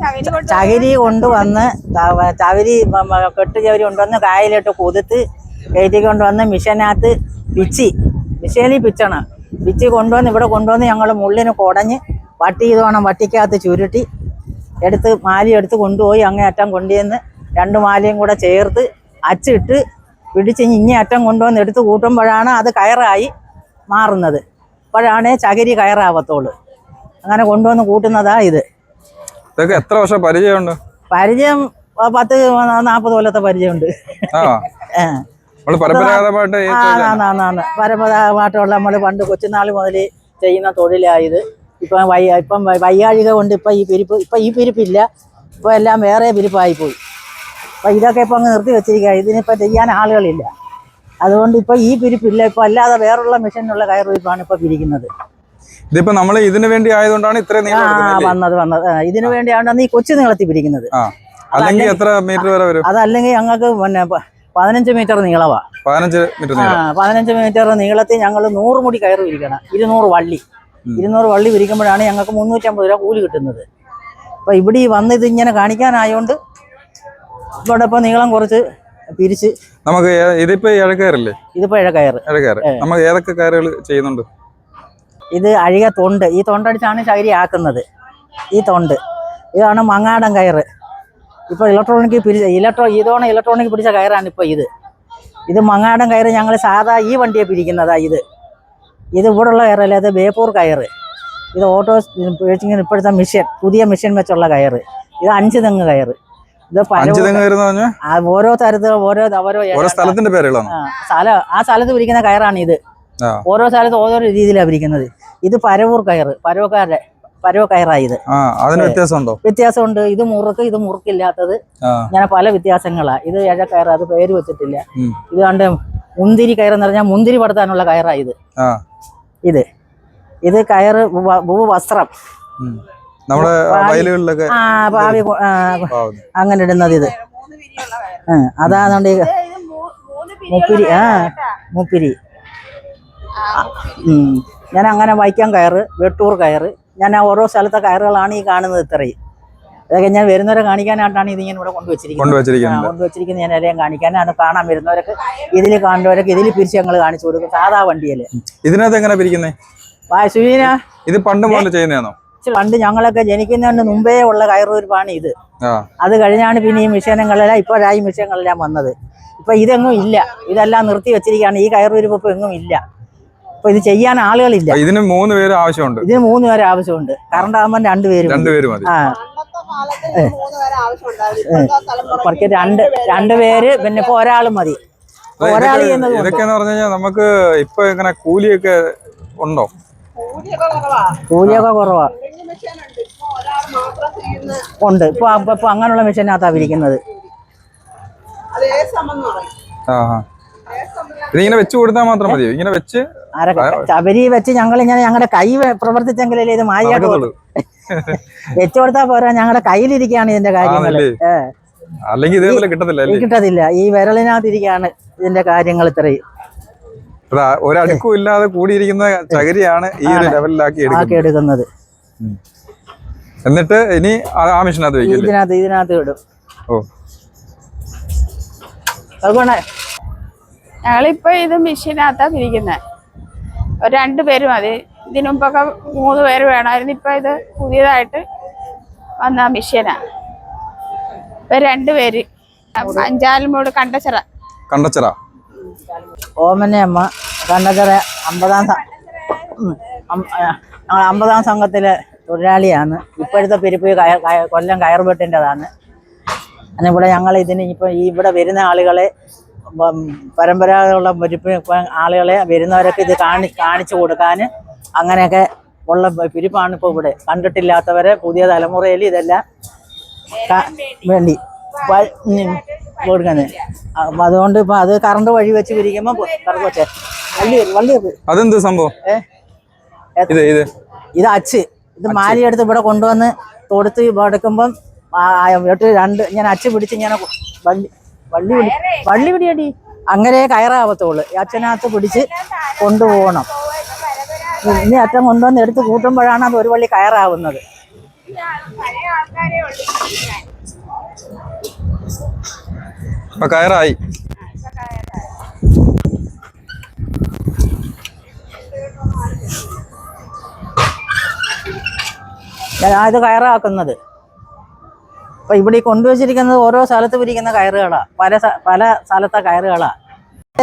ചകിരി കൊണ്ടുവന്ന് ചകിരി കെട്ട് ചകിരി കൊണ്ടുവന്ന് കായലിട്ട് കൊതുത്ത് കയറ്റി കൊണ്ടുവന്ന് മിഷനകത്ത് പിച്ചി മിഷേലി പിച്ചണം. പിച്ചി കൊണ്ടുവന്ന് ഇവിടെ കൊണ്ടുവന്ന് ഞങ്ങൾ മുള്ളിന് കുടഞ്ഞ് വട്ടി വേണം വട്ടിക്കകത്ത് ചുരുട്ടി എടുത്ത് മാലി എടുത്ത് കൊണ്ടുപോയി അങ്ങേ അറ്റം കൊണ്ടുവന്ന് രണ്ട് മാലയും കൂടെ ചേർത്ത് അച്ചിട്ട് പിടിച്ച് ഇങ്ങേ അറ്റം കൊണ്ടുവന്ന് എടുത്ത് കൂട്ടുമ്പോഴാണ് അത് കയറായി മാറുന്നത്. അപ്പോഴാണേ ചകിരി കയറാവത്തുള്ളൂ. അങ്ങനെ കൊണ്ടുവന്ന് കൂട്ടുന്നതാ ഇത്. ഇതൊക്കെ എത്ര വർഷം പരിചയമുണ്ട്? പരിചയം പത്ത് നാപ്പത് കൊല്ലത്തെ പരിചയമുണ്ട്. പരമ്പരാഗതമായിട്ട്. പരമ്പരാഗതമായിട്ടുള്ള നമ്മൾ പണ്ട് കൊച്ചുനാൾ മുതൽ ചെയ്യുന്ന തൊഴിലായത്. ഇപ്പം വയ്യ ഇപ്പം വയ്യാഴിക കൊണ്ട് ഇപ്പം ഈ പിരിപ്പ് ഇപ്പം ഈ പിരിപ്പില്ല. ഇപ്പം എല്ലാം വേറെ പിരിപ്പായി പോയി. അപ്പം ഇതൊക്കെ ഇപ്പം അങ്ങ് നിർത്തി വെച്ചിരിക്കുക ഇതിനിപ്പൊ ചെയ്യാൻ ആളുകളില്ല. അതുകൊണ്ട് ഇപ്പം ഈ പിരിപ്പില്ല. ഇപ്പം അല്ലാതെ വേറുള്ള മെഷീനുള്ള കയറുപിരിപ്പാണ് ഇപ്പം പിരിക്കുന്നത്. ഇതിപ്പോ നമ്മൾ ഇതിനു വേണ്ടി ആയതുകൊണ്ടാണ് ഇത്രയും വന്നത് വന്നത്. ഇതിനു വേണ്ടിയാണ് ഈ കൊച്ചു നീളത്തിൽ പിടിക്കുന്നത്? അല്ലെങ്കിൽ എത്ര മീറ്റർ വരെ വരും? അതല്ലെങ്കിൽ ഞങ്ങൾക്ക് പിന്നെ പതിനഞ്ച് മീറ്റർ നീളവാ. പതിനഞ്ച് മീറ്റർ പതിനഞ്ച് മീറ്റർ നീളത്തിൽ ഞങ്ങൾ നൂറ് മുടി കയറി വിരിക്കണം. ഇരുന്നൂറ് വള്ളി. ഇരുന്നൂറ് വള്ളി വിരിക്കുമ്പോഴാണ് ഞങ്ങൾക്ക് മുന്നൂറ്റമ്പത് രൂപ കൂലി കിട്ടുന്നത്. അപ്പൊ ഇവിടെ ഈ വന്ന് ഇത് ഇങ്ങനെ കാണിക്കാനായോണ്ട് ഇവിടെ ഇപ്പൊ നീളം കുറച്ച് പിരിച്ച് നമുക്ക് ഇതിപ്പോ ഇഴക്കയറില്ലേ ഇതിപ്പോ ഇഴ കയറ് ഇഴക്കയറ് നമുക്ക് ഏതൊക്കെ കയറുകൾ ചെയ്യുന്നുണ്ട്? ഇത് അഴിക തൊണ്ട്. ഈ തൊണ്ടടിച്ചാണ് ചകിരി ആക്കുന്നത്. ഈ തൊണ്ട്. ഇതാണ് മങ്ങാടൻ കയറ്. ഇപ്പൊ ഇലക്ട്രോണിക് പിരിച്ച ഇലക്ട്രോ ഇതോണ ഇലക്ട്രോണിക് പിടിച്ച കയറാണ് ഇപ്പൊ ഇത്. ഇത് മങ്ങാടൻ കയറ് ഞങ്ങൾ സാധാ ഈ വണ്ടിയെ പിരിക്കുന്നതാ ഇത്. ഇത് ഇവിടെയുള്ള കയറല്ല? ഇത് ബേപ്പൂർ കയറ്. ഇത് ഓട്ടോ പേഴ്സിങ്ങിന് ഇപ്പോഴത്തെ മെഷീൻ പുതിയ മെഷീൻ വെച്ചുള്ള കയറ്. ഇത് അഞ്ച് തെങ്ങ് കയറ്. ഇത് ഓരോ തരത്തിലും ഓരോ ഓരോ സ്ഥലത്തിന്റെ പേരുകളാണ്? ആ, സ്ഥലം ആ സ്ഥലത്ത് പിരിക്കുന്ന കയറാണ് ഇത്. ഓരോ സ്ഥലത്ത് ഓരോ രീതിയിലാണ് പിരിക്കുന്നത്. ഇത് പരവൂർ കയറ് പരവക്കാരുടെ പരവ കയറായത് ഇത്. ആ അതിന് വ്യത്യാസമുണ്ടോ? വ്യത്യാസമുണ്ട്. ഇത് മുറുക്ക് ഇത് മുറുക്കില്ലാത്തത് ഇങ്ങനെ പല വ്യത്യാസങ്ങളാ. ഇത് ഇഴ കയറ് അത് പേര് വെച്ചിട്ടില്ല. ഇത് കണ്ട് മുന്തിരി കയറെന്ന് പറഞ്ഞാൽ മുന്തിരി പടുത്താനുള്ള കയറായത് ഇത്. ആ. ഇത്. ഇത് കയറ് വസ്ത്രം. നമ്മുടെ വയലുകളിലൊക്കെ ഭാവി അങ്ങനെ ഇടുന്നത് ഇത്. അതാണ് മുപ്പിരി ആ. മുപ്പിരി. ഞാൻ അങ്ങനെ വൈക്കം കയറ് വെട്ടൂർ കയറ്. ഞാൻ ആ ഓരോ സ്ഥലത്തെ കയറുകളാണ് ഈ കാണുന്നത് ഇത്രയും. അതൊക്കെ ഞാൻ വരുന്നവരെ കാണിക്കാനായിട്ടാണ് ഇത് ഞാൻ ഇവിടെ കൊണ്ടുവച്ചിരിക്കുന്നത്. കൊണ്ടുവച്ചിരിക്കുന്നത്. ഞാൻ എല്ലാം കാണിക്കാൻ അത് കാണാൻ വരുന്നവരൊക്കെ ഇതിൽ കാണുന്നവരൊക്കെ ഇതിൽ പിരിച്ച് ഞങ്ങൾ കാണിച്ചു കൊടുക്കും. സാധാ വണ്ടിയിൽ ഇതിനകത്ത് എങ്ങനെ പിരിക്കുന്നേ? വാശുവിനാ? ഇത് പണ്ട് മുതൽ ചെയ്യുന്നതാണോ? പണ്ട് ഞങ്ങളൊക്കെ ജനിക്കുന്നതിന് മുമ്പേ ഉള്ള കയറൂരിപ്പാണ് ഇത്. അത് കഴിഞ്ഞാണ് പിന്നെ ഈ മിഷനുകളെല്ലാം ഇപ്പോഴായി മിഷനുകളെല്ലാം വന്നത്. ഇപ്പൊ ഇതെങ്ങും ഇല്ല. ഇതെല്ലാം നിർത്തി വെച്ചിരിക്കുകയാണ്. ഈ കയറൂരിപ്പ് ഇപ്പൊ എങ്ങും ഇല്ല. ഇപ്പൊ ഇത് ചെയ്യാൻ ആളുകളില്ല. ഇതിന് മൂന്ന് പേര് ആവശ്യമുണ്ട്. ഇതിന് മൂന്ന് പേര് ആവശ്യമുണ്ട്. കറണ്ട് ആകുമ്പോൾ രണ്ടുപേരും രണ്ടുപേരും ആ. കുറച്ച് രണ്ട് രണ്ടുപേര് പിന്നെ ഇപ്പൊ ഒരാൾ മതി. അപ്പൊ ഒരാൾ ഇതൊക്കെ- ചെയ്യുന്നത് കൊണ്ട് ഇതൊക്കെ എന്ന് പറഞ്ഞു കഴിഞ്ഞാൽ നമുക്ക് ഇപ്പൊ ഇങ്ങനെ കൂലിയൊക്കെ ഉണ്ടോ? കൂലിയൊക്കെ കുറവാ. കൂലിയൊക്കെ കുറവാ. വലിയ മെഷീനുണ്ട് ഒരാൾ മാത്രം ചെയ്യുന്ന ഉണ്ട്. ഇപ്പൊ ഇപ്പൊ അങ്ങനെയുള്ള മെഷീനകത്താ വിരിക്കുന്നത്. ഇതിങ്ങനെ വെച്ച് കൊടുത്താൽ മാത്രം മതിയോ? ഇങ്ങനെ വെച്ച് ചവരി വെച്ച് ഞങ്ങൾ ഇങ്ങനെ ഞങ്ങളുടെ കൈ പ്രവർത്തിച്ചെങ്കിലേ പ്രവർത്തിച്ചെങ്കിലല്ലേ ഇത് നടക്കത്തുള്ളൂ. വെച്ചു കൊടുത്താൽ പോരാ ഞങ്ങളുടെ കയ്യിലിരിക്കുകയാണ് ഇതിന്റെ കാര്യങ്ങൾ അല്ലെങ്കിൽ ഇതേപോലെ കിട്ടത്തില്ല കിട്ടത്തില്ല. ഈ വിരലിനകത്തിരിക്കാണ് ഇതിന്റെ കാര്യങ്ങൾ ഇത്രയും. ഒരടുക്കും ഇല്ലാതെ കൂടിയിരിക്കുന്ന ചകരിയാണ് ഈ ഒരു ലെവലിലാക്കി എടുക്കുന്നത്. ആക്കി എടുക്കുന്നത്. എന്നിട്ട് ഇനി ആ- മെഷീനകത്ത് വെക്കില്ലേ ഇതിനകത്ത് ഇതിനകത്ത് ഇടും. ഓ. അതുകൊണ്ട് ഞങ്ങളിപ്പോ ഇത് മെഷീനകത്താ പിരിക്കുന്നത് രണ്ട് പേര് മതി. ഇതിനുമ്പൊക്കെ മൂന്ന് പേര് വേണമായിരുന്നു. ഇപ്പൊ ഇത് പുതിയതായിട്ട് വന്ന മിഷ്യനാണ് ഇപ്പൊ രണ്ട് പേര്. അഞ്ചാലുമൂട് കണ്ടച്ചിറ. കണ്ടച്ചറ. ഓമനയമ്മ അമ്മ കണ്ണക്കര അമ്പതാം അമ്പതാം സംഘത്തിലെ തൊഴിലാളിയാണ്. ഇപ്പോഴത്തെ പെരുപ്പ് കൊല്ലം കയർ കൊല്ലം കയർബെട്ടിന്റെതാണ് ഇവിടെ ഞങ്ങൾ ഇതിന് ഇപ്പം ഈ ഇവിടെ വരുന്ന ആളുകളെ പരമ്പരാഗതമുള്ള മുരിപ്പ് ആളുകളെ വരുന്നവരൊക്കെ ഇത് കാണി കാണിച്ചു കൊടുക്കാൻ അങ്ങനെയൊക്കെ ഉള്ള പിരിപ്പാണ് ഇപ്പോൾ ഇവിടെ. കണ്ടിട്ടില്ലാത്തവരെ പുതിയ തലമുറയിൽ ഇതെല്ലാം വേണ്ടി. കൊടുക്കുന്നത് അപ്പം അതുകൊണ്ട് ഇപ്പം അത് കറണ്ട് വഴി വെച്ച് പിരിക്കുമ്പോൾ കറണ്ട് വെച്ചേ. വള്ളി വള്ളി അതെന്ത് സംഭവം? ഇത് ഇത്. ഇത് അച്ച്. ഇത് മാലിയെടുത്ത് ഇവിടെ കൊണ്ടുവന്ന് തൊടുത്ത് എടുക്കുമ്പം രണ്ട് ഞാൻ അച്ച് പിടിച്ച് ഇങ്ങനെ വള്ളി വള്ളി പിടി വള്ളി പിടിയടി അങ്ങനെ കയറാവത്തുള്ളൂ. അച്ഛനകത്ത് പിടിച്ച് കൊണ്ടുപോകണം. ഇനി അറ്റം കൊണ്ടുവന്ന് എടുത്ത് കൂട്ടുമ്പോഴാണ് അത് ഒരു വള്ളി കയറാവുന്നത്. കയറായി. ഞാൻ ഇത് കയറാക്കുന്നത്. അപ്പൊ ഇവിടെ കൊണ്ടുവച്ചിരിക്കുന്നത് ഓരോ സ്ഥലത്ത് പിരിക്കുന്ന കയറുകളാ. പല പല സ്ഥലത്തെ കയറുകളാ.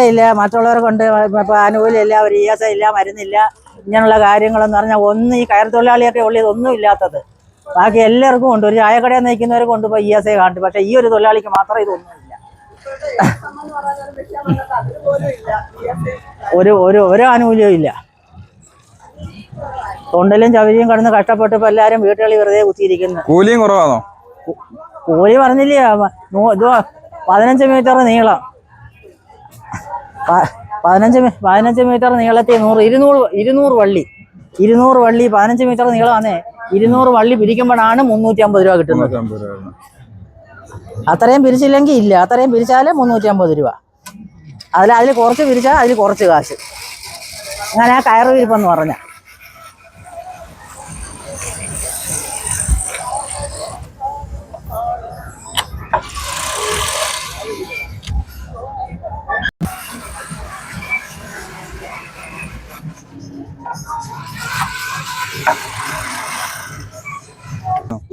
ഇല്ല മറ്റുള്ളവരെ കൊണ്ട് ഇപ്പൊ ആനുകൂല്യമില്ല ഒരു ഇ എസ് ഇല്ല മരുന്നില്ല ഇങ്ങനെയുള്ള കാര്യങ്ങളെന്ന് പറഞ്ഞാൽ ഒന്ന് ഈ കയർ തൊഴിലാളിയൊക്കെ ഉള്ളത് ഇതൊന്നും ഇല്ലാത്തത്. ബാക്കി എല്ലാവർക്കും ഉണ്ട്. ഒരു ചായക്കടയിൽ നയിക്കുന്നവരെ കൊണ്ടുപോയി ഇ എസ് ഐ കാണും. പക്ഷെ ഈ ഒരു തൊഴിലാളിക്ക് മാത്രം ഇതൊന്നുമില്ല ഒരു ഒരു ഒരു ആനുകൂല്യവും ഇല്ല. തൊണ്ടലും ചവിരിയും കടന്ന് കഷ്ടപ്പെട്ട് ഇപ്പൊ എല്ലാവരും വീട്ടുകളിൽ വെറുതെ കുത്തിയിരിക്കുന്നു. കൂലിയും കുറവാണോ? കോഴി പറഞ്ഞില്ലേ പതിനഞ്ച് മീറ്റർ നീളം. പതിനഞ്ച് പതിനഞ്ച് മീറ്റർ നീളത്തിൽ നൂറ് ഇരുന്നൂറ് ഇരുന്നൂറ് വള്ളി. ഇരുന്നൂറ് വള്ളി പതിനഞ്ച് മീറ്റർ നീളമാണേ. ഇരുന്നൂറ് വള്ളി പിരിക്കുമ്പോഴാണ് മുന്നൂറ്റി അമ്പത് രൂപ കിട്ടുന്നത് അത്രയും പിരിച്ചില്ലെങ്കിൽ ഇല്ല. അത്രയും പിരിച്ചാൽ മുന്നൂറ്റി അമ്പത് രൂപ. അതിൽ അതിൽ കുറച്ച് പിരിച്ചാൽ അതിൽ കുറച്ച് കാശ്. അങ്ങനെ ആ കയറ് വിരിപ്പെന്ന് പറഞ്ഞ.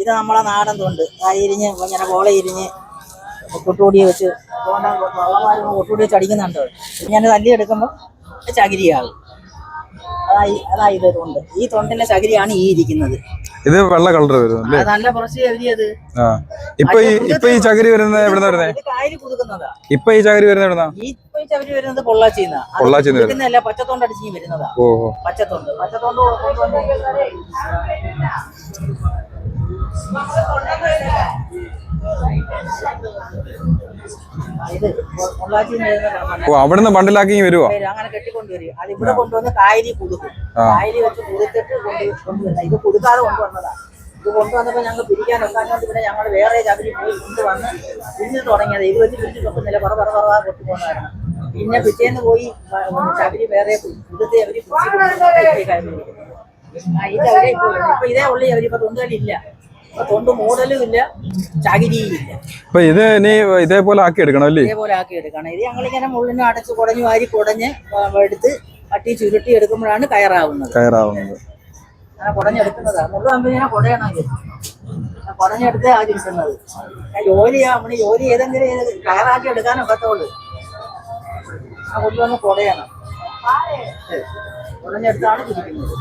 ഇത് നമ്മളെ നാടൻ തൊണ്ട് ആ ഇരിഞ്ഞ് ഇങ്ങനെ കോള ഇരിഞ്ഞ് കൊട്ടുകൂടി വെച്ച് കൊട്ടുകൂടി വെച്ച് അടിക്കുന്നുണ്ട്. ഞാൻ തല്ലി എടുക്കുമ്പോൾ ചകിരിയാകും. അതായി അതായി ഇത് തൊണ്ട്. ഈ തൊണ്ടിന്റെ ചകിരിയാണ് ഈ ഇരിക്കുന്നത്. ഇത് വെള്ള കളർ വരുന്നു നല്ല കുറച്ച് ഇപ്പൊ ഈ ഇപ്പൊ ഈ ചകിരി വരുന്നത് എവിടെ വരുന്നേ? ഇത് കായൽ കുതുക്കുന്നതാ ഇപ്പൊ ഈ ചകിരി വരുന്നത് എവിടുന്നാ? ഈ ചകിരി വരുന്നത് പൊള്ളാച്ചിന്നാ. പൊള്ളാച്ചിന്ന് വരുന്നത്. പച്ചത്തോണ്ട് അടിച്ച് വരുന്നതാ. ഓ പച്ചത്തോണ്ട്. പച്ചത്തോണ്ട് ഓ അവിടുന്ന് ബണ്ടിലാക്കി വരുവോ? അങ്ങനെ കെട്ടിക്കൊണ്ടുവരും. അത് ഇവിടെ കൊണ്ടുവന്ന് കായലി കുടുക്കും. കായലി വെച്ച് കുതിർത്തിട്ട് കൊണ്ട് കൊണ്ടുവരുന്ന ഇത് കൊടുക്കാതെ കൊണ്ടുവന്നതാ. ഇത് കൊണ്ടുവന്നപ്പോ ഞങ്ങൾ പിരിക്കാൻ ഒക്കാഞ്ഞോണ്ട് പിന്നെ ഞങ്ങൾ വേറെ ചകിരി പോയി കൊണ്ടുവന്ന് പിരിഞ്ഞു തുടങ്ങിയത്. ഇത് വെച്ച് പിരിച്ചു നോക്കുന്നില്ല പറ പറ പറ കൊണ്ടു പിന്നെ പിറ്റേന്ന് പോയി ചകിരി വേറെ കുതിർത്തി അവർ പിടിച്ച് ഇതേ ഉള്ളി. അവരിപ്പോ തൊണ്ടുകളില്ല. തൊണ്ട് മൂടലും ഇല്ല ചകിരിയും ഇല്ല ഇപ്പൊ ഇത് ഇനി ഇതേപോലെ ആക്കി എടുക്കണം അല്ലേ? ഇതേപോലെ ആക്കി എടുക്കണം. ഇത് ഞങ്ങളിങ്ങനെ മുള്ളിനെ അടച്ച് കുടഞ്ഞു വാരി കുടഞ്ഞ് എടുത്ത് അട്ടി ചുരുട്ടി എടുക്കുമ്പോഴാണ് കയറാവുന്നത്. കയറാവുന്നത്. അങ്ങനെ കുടഞ്ഞെടുക്കുന്നതാണ് മുള്ളു ആകുമ്പോൾ ഇങ്ങനെ കുടയണമെങ്കിൽ കുടഞ്ഞെടുത്ത് ആചരിക്കുന്നത് ജോലിയാ നമ്മൾ ജോലി ഏതെങ്കിലും ഇത് കയറാക്കി എടുക്കാനൊക്കത്തുള്ളൂ. ആ കൊണ്ടുവന്ന് കുടയണം. കുടഞ്ഞെടുത്താണ് തിരിക്കുന്നത്